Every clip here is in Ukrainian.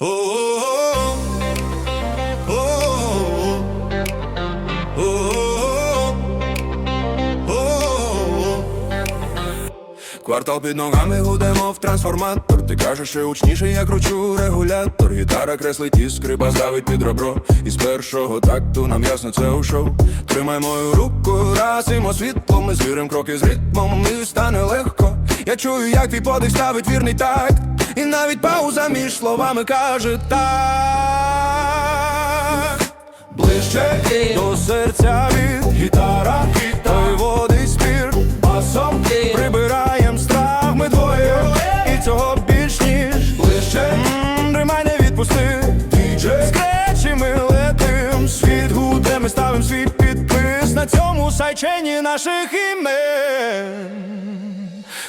Квартал під ногами гудемо в трансформатор. Ти кажеш, що гучніше я кручу регулятор. Гітара креслить іскри, баз давить під ребро. І з першого такту нам ясно це у шоу. Тримай мою руку, разимо світло. Ми звірим кроки з ритмом, і стане легко. Я чую, як твій подих ставить вірний такт. І навіть пауза між словами каже так. Ближче до серця від гітара, той водить спір. Басом, прибираєм страх, ми двоє, і цього більш ніж. Ближче, Тримай, не відпусти, Скречі ми летим, світ гуде, ми ставим свій підпис на цьому сайчені наших імен.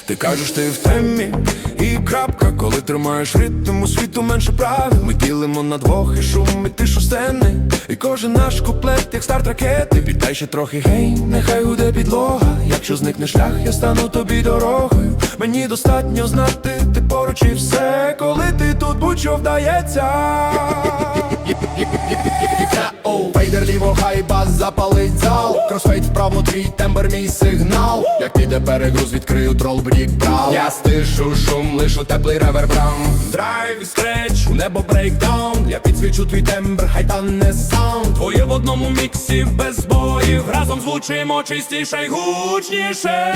Ти кажеш, ти в темі і крапка, коли тримаєш ритм у світу менше правил. Ми ділимо на двох і шум, і тишу сцени. І кожен наш куплет, як старт ракети. Піддай ще трохи гей, нехай гуде підлога. Якщо зникне шлях, я стану тобі дорогою. Мені достатньо знати, ти поруч і все, коли ти тут будь-що вдається. Запалить зал. Кросфейт вправо, твій тембр, мій сигнал. Як піде перегруз, відкрию трол брік брав Я стишу шум, лишу теплий ревербрам. Драйв, скреч, у небо брейкдаун. Я підсвічу твій тембр, хай тане саунд. Твоє в одному міксі без збоїв. Разом звучимо чистіше й гучніше.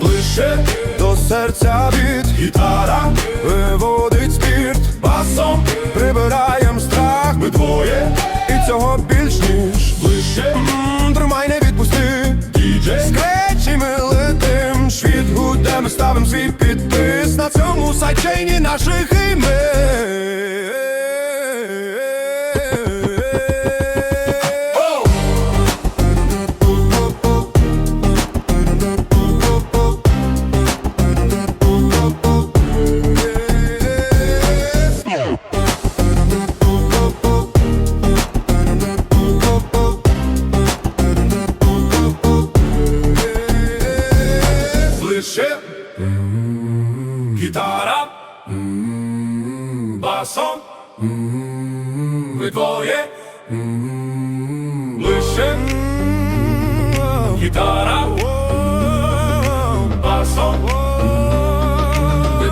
Ближче до серця від гітара ставим свій підпис на цьому сайчейні наших імен. Гітара, басом, ви двоє лише гітара, басом, ви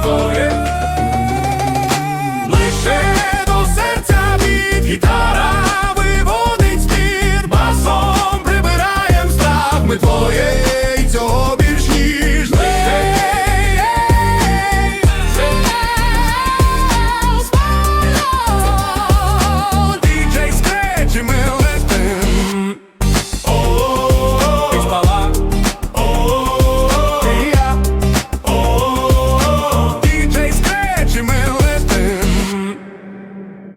лише до серця від гітара виводить з-під басом, прибираєм страх ми двоє.